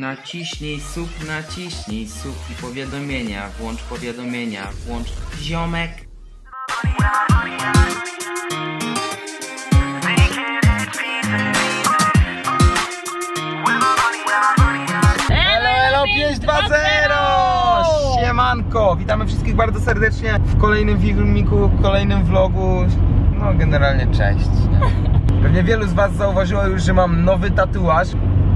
Naciśnij sub, naciśnij sub i powiadomienia. Włącz powiadomienia. Włącz ziomek. Elo, elo 520! Siemanko! Witamy wszystkich bardzo serdecznie w kolejnym filmiku, w kolejnym vlogu. No generalnie cześć. Pewnie wielu z was zauważyło już, że mam nowy tatuaż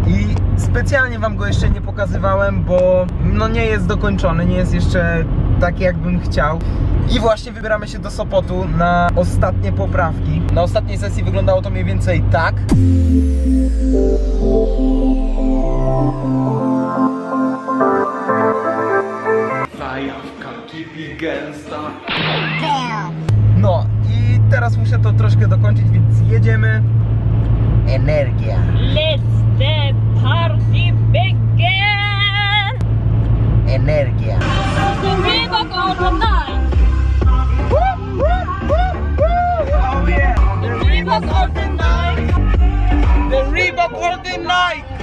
i specjalnie wam go jeszcze nie pokazywałem, bo no nie jest dokończony, nie jest jeszcze taki jakbym chciał. I właśnie wybieramy się do Sopotu na ostatnie poprawki. Na ostatniej sesji wyglądało to mniej więcej tak. Zajawka kipi gęsta. No i teraz muszę to troszkę dokończyć, więc jedziemy. Energia. Let the Hardibiken. Energia. Sumbiba con Honai. The Reebok of the night! The Reebok of the night!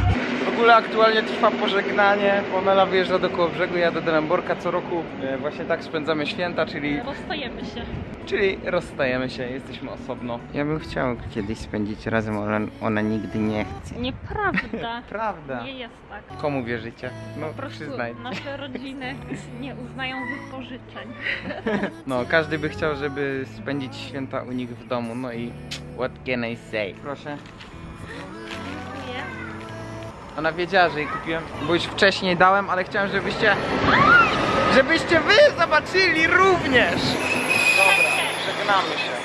W ogóle aktualnie trwa pożegnanie. Pamela wyjeżdża do Kołobrzegu, ja do Delemborka co roku. e, Właśnie tak spędzamy święta, czyli, Rozstajemy się. czyli rozstajemy się, jesteśmy osobno. Ja bym chciał kiedyś spędzić razem, ale ona nigdy nie chce. Nieprawda. Prawda. Nie jest tak. Komu wierzycie? No Po prostu przyznaj. nasze rodziny nie uznają wypożyczeń. No, każdy by chciał, żeby spędzić święta u nich w domu, no i what can I say? Proszę. Ona wiedziała, że jej kupiłem, bo już wcześniej dałem, ale chciałem, żebyście żebyście wy zobaczyli również. Dobra, żegnamy się.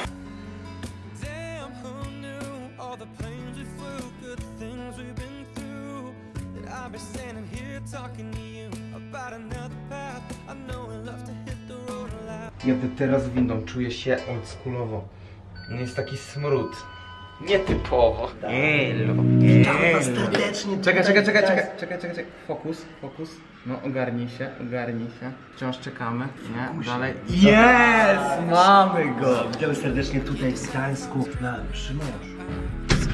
Jadę teraz windą, czuję się oldschoolowo. No Jest taki smród. Nietypowo. Elo, serdecznie. Czekaj, czekaj, czekaj, czekaj, czekaj, czekaj, czekaj. Fokus, fokus. No ogarnij się, ogarnij się. Wciąż czekamy, nie? Dalej. Jest! Mamy go! Witamy serdecznie tutaj w Gdańsku na Przymorzu.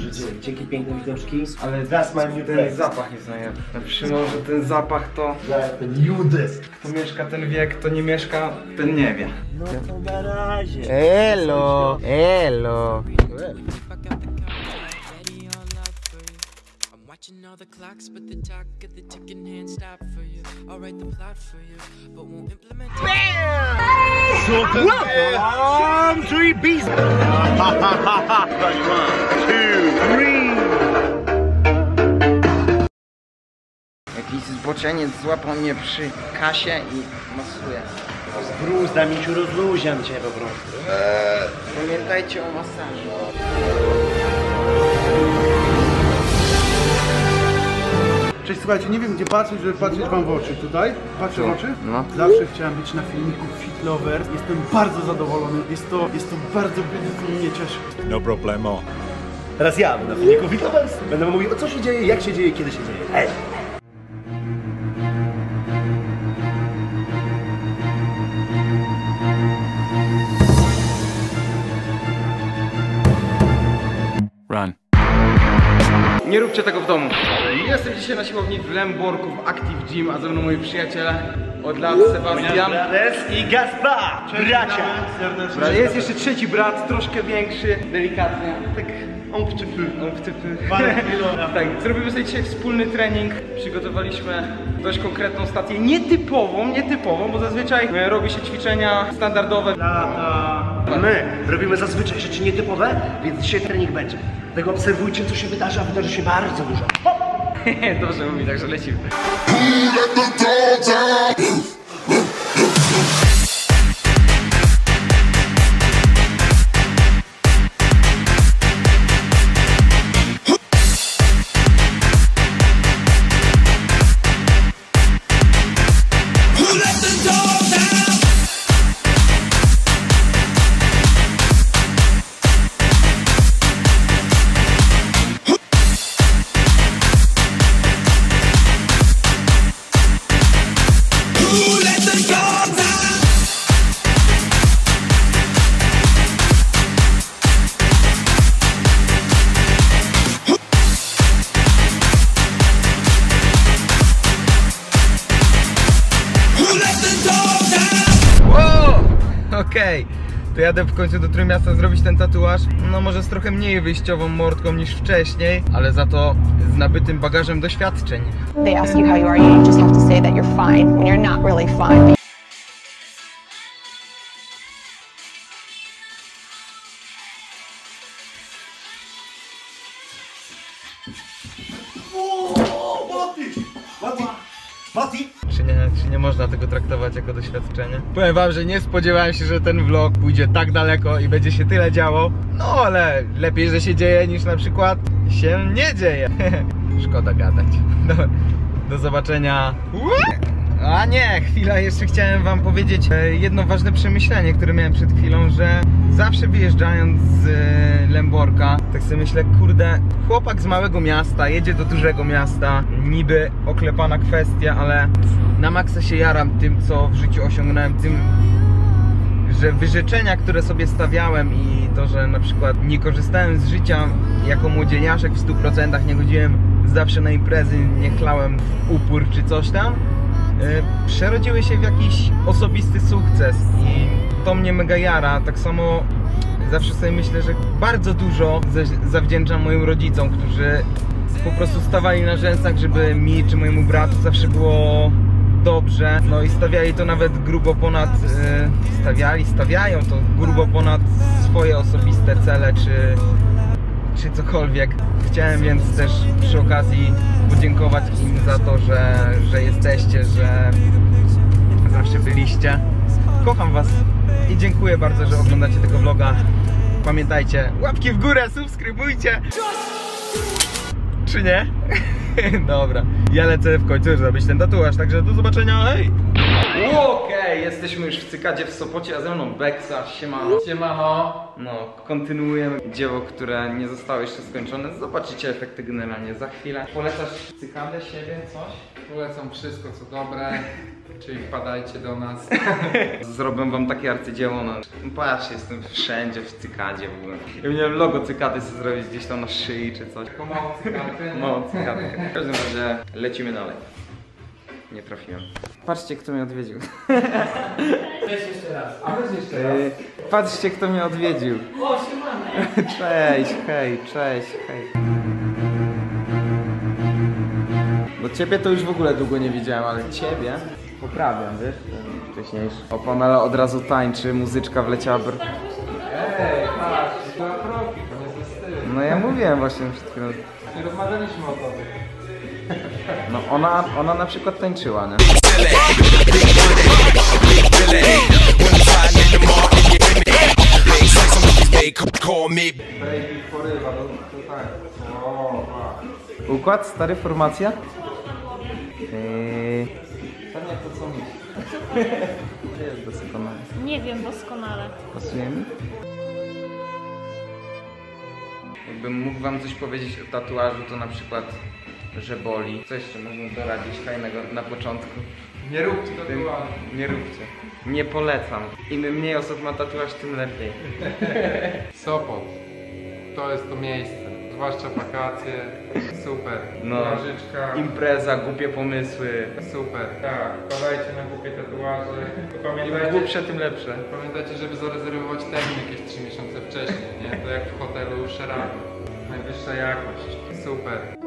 Życie, dzięki piękne widoczki. Ale That's my new ten zapach jest najlepszy. Na Przymorzu ten zapach to... Ten Judes. Kto mieszka ten wie, kto nie mieszka ten nie wie. No to na razie. Elo, elo. Ready watching all the clocks, but the talk of the ticking hand stop for you. I'll write the plot for you, but won't implement One, three, beast. One, two, three. Jakiś zboczeniec złapał mnie przy kasie i masuje. Zbruzda, misiu, rozluziam cię po prostu. Pamiętajcie o masażu. Cześć, słuchajcie, nie wiem gdzie patrzeć, żeby patrzeć wam w oczy. Tutaj? Patrzę w oczy? No. Zawsze chciałem być na filmiku Fit Lover. Jestem bardzo zadowolony. Jest to, jest to bardzo mnie cieszy. No problemo. Teraz ja na filmiku Fit Lovers. Będę mówił o co się dzieje, jak się dzieje, kiedy się dzieje. Ej! Run. Nie róbcie tego w domu. Jestem dzisiaj na siłowni w Lemborku w Active Gym, a ze mną moi przyjaciele od lat Sebastian. Brothers i Gaspar! Bracia! Brat- Jest jeszcze trzeci brat, troszkę większy, delikatnie. Tak on wtypy, on wtypy. tak, zrobimy sobie dzisiaj wspólny trening. Przygotowaliśmy dość konkretną stację, nietypową, nietypową, bo zazwyczaj robi się ćwiczenia standardowe. My robimy zazwyczaj rzeczy nietypowe, więc dzisiaj trening będzie. Tego obserwujcie, co się wydarzy, a wydarzy się bardzo dużo. Dobrze mówi, także lecimy. Okej, to jadę w końcu do Trójmiasta zrobić ten tatuaż. No może z trochę mniej wyjściową mordką niż wcześniej, ale za to z nabytym bagażem doświadczeń. They ask you how you are, you just have to say that you're fine when you're not really fine. Mati! Czy nie, czy nie można tego traktować jako doświadczenie? Powiem wam, że nie spodziewałem się, że ten vlog pójdzie tak daleko i będzie się tyle działo. No ale lepiej, że się dzieje niż na przykład się nie dzieje. Szkoda gadać. Do, do zobaczenia. A nie, chwila, jeszcze chciałem wam powiedzieć e, jedno ważne przemyślenie, które miałem przed chwilą, że zawsze wyjeżdżając z e, Lęborka, tak sobie myślę, kurde, chłopak z małego miasta jedzie do dużego miasta, niby oklepana kwestia, ale na maksa się jaram tym, co w życiu osiągnąłem, tym, że wyrzeczenia, które sobie stawiałem i to, że na przykład nie korzystałem z życia jako młodzieniaszek w 100%, nie chodziłem zawsze na imprezy, nie chlałem w upór czy coś tam, przerodziły się w jakiś osobisty sukces i to mnie mega jara. Tak samo zawsze sobie myślę, że bardzo dużo za- zawdzięczam moim rodzicom, którzy po prostu stawali na rzęsach, żeby mi czy mojemu bratu zawsze było dobrze. No i stawiali to nawet grubo ponad, e, stawiali, stawiają to grubo ponad swoje osobiste cele czy, czy cokolwiek. Chciałem więc też przy okazji podziękować im za to, że, że jesteście, że zawsze byliście. Kocham was i dziękuję bardzo, że oglądacie tego vloga. Pamiętajcie, łapki w górę, subskrybujcie! Czy nie? Dobra, ja lecę w końcu zrobić ten tatuaż, także do zobaczenia, hej! Okej, jesteśmy już w Cykadzie w Sopocie, a ze mną Beksa, siemano. Siemano. No, kontynuujemy dzieło, które nie zostało jeszcze skończone. Zobaczycie efekty generalnie za chwilę. Polecasz Cykadę, siebie, coś? Polecam wszystko co dobre, czyli wpadajcie do nas. Zrobię wam takie arcydzieło, no. Patrzcie, jestem wszędzie w Cykadzie w ogóle. Ja miałem logo Cykady sobie zrobić gdzieś tam na szyi czy coś. Pomału cygarkę. No, Cykadę. W każdym razie lecimy dalej. Nie trafiłem. Patrzcie, kto mnie odwiedził. Cześć jeszcze raz. A weź jeszcze raz. Patrzcie, kto mnie odwiedził. O, siemane. Cześć, hej, cześć, hej. Bo ciebie to już w ogóle długo nie widziałem, ale ciebie poprawiam, wiesz? ten Wcześniejszy. O, Pamela od razu tańczy, muzyczka wleciała. Br... Ej, patrz, to to nie ze stylu. No ja mówiłem właśnie przed chwilą. Nie rozmawialiśmy o tobie. No ona, ona na przykład tańczyła, nie? No to tak. Układ, stary, formacja? Pewnie to co mi. Gdzie jest doskonale? Nie wiem doskonale. Pasuje mi? Jakbym mógł wam coś powiedzieć o tatuażu, to na przykład, że boli. Co jeszcze mógłbym doradzić fajnego na początku? Nie róbcie tatuażu. Nie róbcie. Nie polecam. Im mniej osób ma tatuaż, tym lepiej. Sopot. To jest to miejsce. Zwłaszcza wakacje. Super. No. Nożyczka. Impreza, głupie pomysły. Super. Tak. Wpadajcie na głupie tatuaże. Im Pamiętajcie, głupsze, tym lepsze. Pamiętajcie, żeby zarezerwować termin jakieś 3 miesiące wcześniej, nie? To jak w hotelu Sheraton. Najwyższa jakość. Super.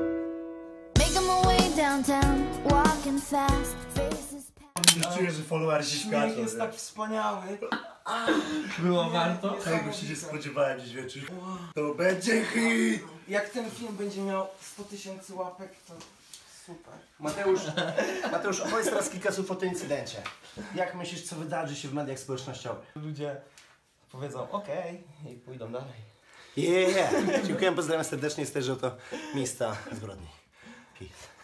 Czuję, że followersi skaczą. jest tak wspaniały. Było warto? Tego się nie spodziewałem dziś wieczór. To będzie hit! Jak ten film będzie miał 100 tysięcy łapek, to super. Mateusz, Mateusz, opowiedz teraz kilka słów o tym incydencie. Jak myślisz, co wydarzy się w mediach społecznościowych? Ludzie powiedzą okej i pójdą dalej. Yeah! Dziękuję, pozdrawiam serdecznie z też, że to miejsca zbrodni. Peace.